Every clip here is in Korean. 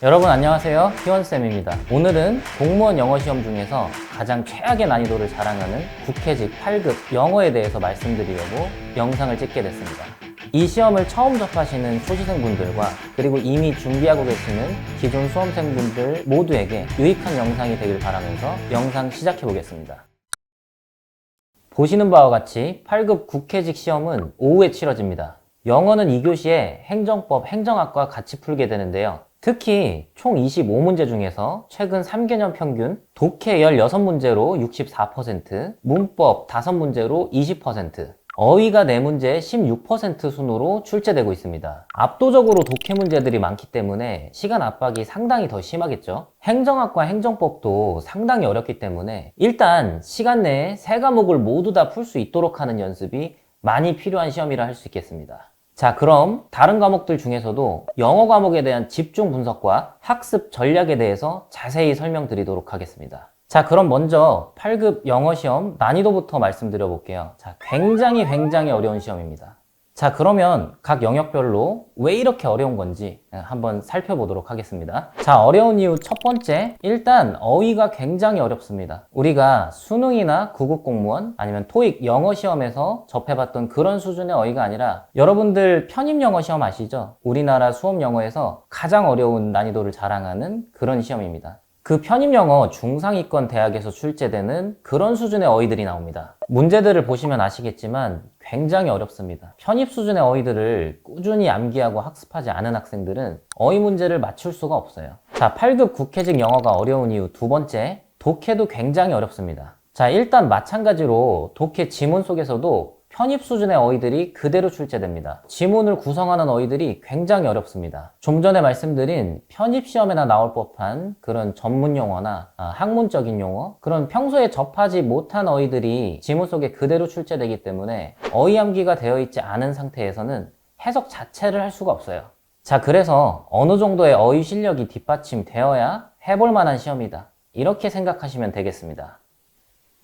여러분 안녕하세요 희원쌤입니다 오늘은 공무원 영어 시험 중에서 가장 최악의 난이도를 자랑하는 국회직 8급 영어에 대해서 말씀드리려고 영상을 찍게 됐습니다 이 시험을 처음 접하시는 초시생분들과 그리고 이미 준비하고 계시는 기존 수험생분들 모두에게 유익한 영상이 되길 바라면서 영상 시작해 보겠습니다 보시는 바와 같이 8급 국회직 시험은 오후에 치러집니다. 영어는 2교시에 행정법, 행정학과 같이 풀게 되는데요. 특히 총 25문제 중에서 최근 3개년 평균 독해 16문제로 64%, 문법 5문제로 20%, 어휘가 4문제 16% 순으로 출제되고 있습니다. 압도적으로 독해 문제들이 많기 때문에 시간 압박이 상당히 더 심하겠죠. 행정학과 행정법도 상당히 어렵기 때문에 일단 시간 내에 세 과목을 모두 다 풀 수 있도록 하는 연습이 많이 필요한 시험이라 할 수 있겠습니다. 자, 그럼 다른 과목들 중에서도 영어 과목에 대한 집중 분석과 학습 전략에 대해서 자세히 설명드리도록 하겠습니다. 자, 그럼 먼저 8급 영어 시험 난이도부터 말씀드려 볼게요. 자, 굉장히 굉장히 어려운 시험입니다. 자, 그러면 각 영역별로 왜 이렇게 어려운 건지 한번 살펴보도록 하겠습니다. 자, 어려운 이유 첫 번째, 일단 어휘가 굉장히 어렵습니다. 우리가 수능이나 구급 공무원 아니면 토익 영어 시험에서 접해봤던 그런 수준의 어휘가 아니라 여러분들 편입 영어 시험 아시죠? 우리나라 수험 영어에서 가장 어려운 난이도를 자랑하는 그런 시험입니다. 그 편입 영어 중상위권 대학에서 출제되는 그런 수준의 어휘들이 나옵니다. 문제들을 보시면 아시겠지만 굉장히 어렵습니다. 편입 수준의 어휘들을 꾸준히 암기하고 학습하지 않은 학생들은 어휘 문제를 맞출 수가 없어요. 자, 8급 국회직 영어가 어려운 이유 두 번째, 독해도 굉장히 어렵습니다. 자, 일단 마찬가지로 독해 지문 속에서도 편입 수준의 어휘들이 그대로 출제됩니다. 지문을 구성하는 어휘들이 굉장히 어렵습니다. 좀 전에 말씀드린 편입 시험에나 나올 법한 그런 전문 용어나 아, 학문적인 용어, 그런 평소에 접하지 못한 어휘들이 지문 속에 그대로 출제되기 때문에 어휘 암기가 되어 있지 않은 상태에서는 해석 자체를 할 수가 없어요. 자, 그래서 어느 정도의 어휘 실력이 뒷받침되어야 해볼 만한 시험이다. 이렇게 생각하시면 되겠습니다.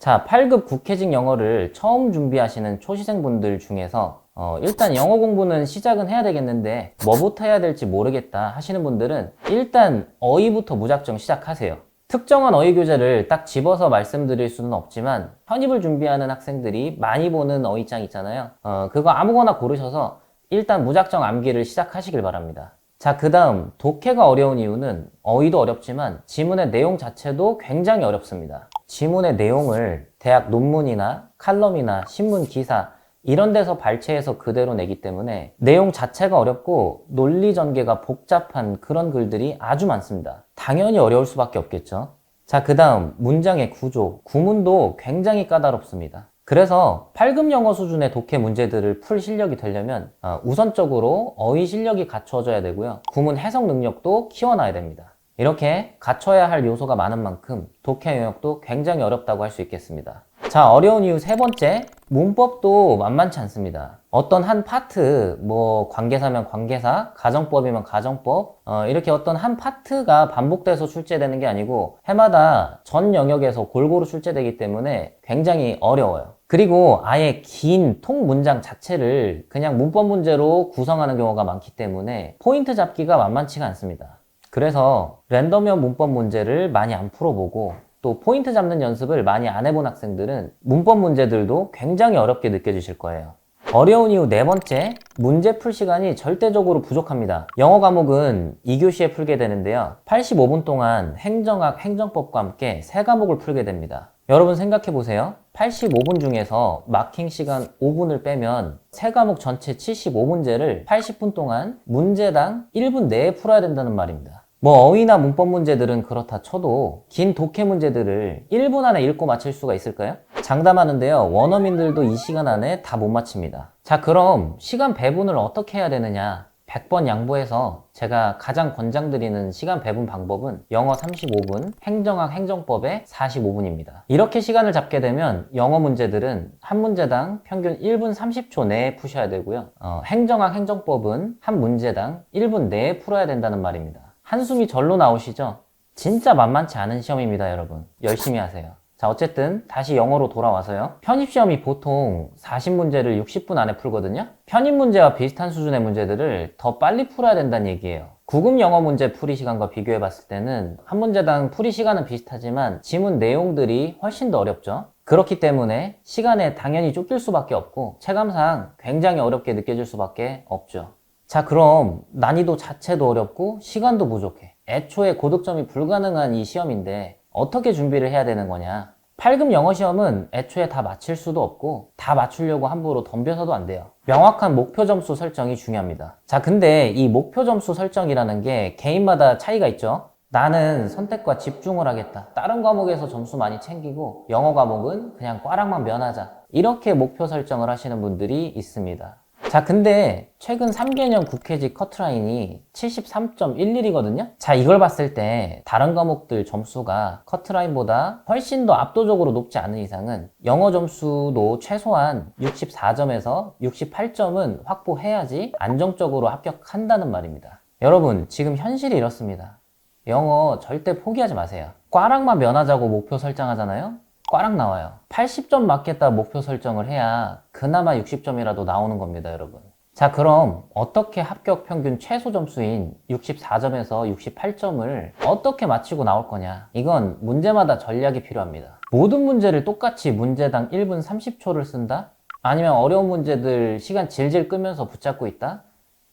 자, 8급 국회직 영어를 처음 준비하시는 초시생분들 중에서 어, 일단 영어 공부는 시작은 해야 되겠는데 뭐부터 해야 될지 모르겠다 하시는 분들은 일단 어휘부터 무작정 시작하세요. 특정한 어휘 교재를 딱 집어서 말씀드릴 수는 없지만 편입을 준비하는 학생들이 많이 보는 어휘장 있잖아요. 어, 그거 아무거나 고르셔서 일단 무작정 암기를 시작하시길 바랍니다. 자, 그 다음, 독해가 어려운 이유는 어휘도 어렵지만 지문의 내용 자체도 굉장히 어렵습니다. 지문의 내용을 대학 논문이나 칼럼이나 신문 기사 이런 데서 발췌해서 그대로 내기 때문에 내용 자체가 어렵고 논리 전개가 복잡한 그런 글들이 아주 많습니다. 당연히 어려울 수밖에 없겠죠. 자, 그 다음, 문장의 구조, 구문도 굉장히 까다롭습니다. 그래서 8급 영어 수준의 독해 문제들을 풀 실력이 되려면 어, 우선적으로 어휘 실력이 갖춰져야 되고요. 구문 해석 능력도 키워놔야 됩니다. 이렇게 갖춰야 할 요소가 많은 만큼 독해 영역도 굉장히 어렵다고 할 수 있겠습니다. 자, 어려운 이유 세 번째, 문법도 만만치 않습니다. 어떤 한 파트, 뭐 관계사면 관계사, 가정법이면 가정법, 어, 이렇게 어떤 한 파트가 반복돼서 출제되는 게 아니고 해마다 전 영역에서 골고루 출제되기 때문에 굉장히 어려워요. 그리고 아예 긴 통 문장 자체를 그냥 문법 문제로 구성하는 경우가 많기 때문에 포인트 잡기가 만만치가 않습니다. 그래서 랜덤형 문법 문제를 많이 안 풀어보고 또 포인트 잡는 연습을 많이 안 해본 학생들은 문법 문제들도 굉장히 어렵게 느껴지실 거예요. 어려운 이유 네 번째, 문제 풀 시간이 절대적으로 부족합니다. 영어 과목은 2교시에 풀게 되는데요. 85분 동안 행정학, 행정법과 함께 세 과목을 풀게 됩니다. 여러분 생각해 보세요. 85분 중에서 마킹 시간 5분을 빼면 세 과목 전체 75문제를 80분 동안 문제당 1분 내에 풀어야 된다는 말입니다. 뭐 어휘나 문법 문제들은 그렇다 쳐도 긴 독해 문제들을 1분 안에 읽고 맞힐 수가 있을까요? 장담하는데요. 원어민들도 이 시간 안에 다 못 맞춥니다. 자, 그럼 시간 배분을 어떻게 해야 되느냐? 100번 양보해서 제가 가장 권장드리는 시간 배분 방법은 영어 35분, 행정학 행정법에 45분입니다. 이렇게 시간을 잡게 되면 영어 문제들은 한 문제당 평균 1분 30초 내에 푸셔야 되고요. 어, 행정학 행정법은 한 문제당 1분 내에 풀어야 된다는 말입니다. 한숨이 절로 나오시죠? 진짜 만만치 않은 시험입니다, 여러분. 열심히 하세요. 자, 어쨌든 다시 영어로 돌아와서요. 편입 시험이 보통 40문제를 60분 안에 풀거든요. 편입 문제와 비슷한 수준의 문제들을 더 빨리 풀어야 된다는 얘기예요. 구급 영어 문제 풀이 시간과 비교해 봤을 때는 한 문제당 풀이 시간은 비슷하지만 지문 내용들이 훨씬 더 어렵죠. 그렇기 때문에 시간에 당연히 쫓길 수밖에 없고 체감상 굉장히 어렵게 느껴질 수밖에 없죠. 자, 그럼 난이도 자체도 어렵고 시간도 부족해. 애초에 고득점이 불가능한 이 시험인데 어떻게 준비를 해야 되는 거냐? 8급 영어 시험은 애초에 다 맞힐 수도 없고 다 맞추려고 함부로 덤벼서도 안 돼요. 명확한 목표 점수 설정이 중요합니다. 자, 근데 이 목표 점수 설정이라는 게 개인마다 차이가 있죠. 나는 선택과 집중을 하겠다. 다른 과목에서 점수 많이 챙기고 영어 과목은 그냥 꽈락만 면하자. 이렇게 목표 설정을 하시는 분들이 있습니다. 자, 근데 최근 3개년 국회직 커트라인이 73.11이거든요? 자, 이걸 봤을 때 다른 과목들 점수가 커트라인보다 훨씬 더 압도적으로 높지 않은 이상은 영어 점수도 최소한 64점에서 68점은 확보해야지 안정적으로 합격한다는 말입니다. 여러분, 지금 현실이 이렇습니다. 영어 절대 포기하지 마세요. 꽈락만 면하자고 목표 설정하잖아요? 꽈락 나와요. 80점 맞겠다 목표 설정을 해야 그나마 60점이라도 나오는 겁니다, 여러분. 자, 그럼 어떻게 합격 평균 최소 점수인 64점에서 68점을 어떻게 맞추고 나올 거냐? 이건 문제마다 전략이 필요합니다. 모든 문제를 똑같이 문제당 1분 30초를 쓴다? 아니면 어려운 문제들 시간 질질 끄면서 붙잡고 있다?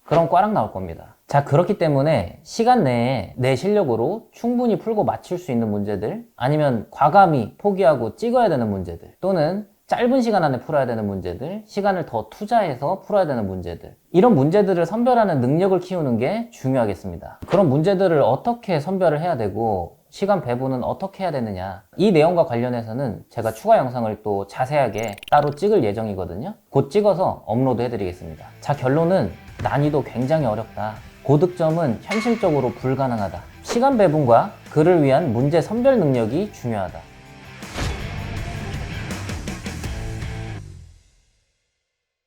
그럼 꽈락 나올 겁니다. 자, 그렇기 때문에 시간 내에 내 실력으로 충분히 풀고 맞출 수 있는 문제들, 아니면 과감히 포기하고 찍어야 되는 문제들, 또는 짧은 시간 안에 풀어야 되는 문제들, 시간을 더 투자해서 풀어야 되는 문제들. 이런 문제들을 선별하는 능력을 키우는 게 중요하겠습니다. 그런 문제들을 어떻게 선별을 해야 되고, 시간 배분은 어떻게 해야 되느냐. 이 내용과 관련해서는 제가 추가 영상을 또 자세하게 따로 찍을 예정이거든요. 곧 찍어서 업로드 해드리겠습니다. 자, 결론은 난이도 굉장히 어렵다. 고득점은 현실적으로 불가능하다. 시간 배분과 그를 위한 문제 선별 능력이 중요하다.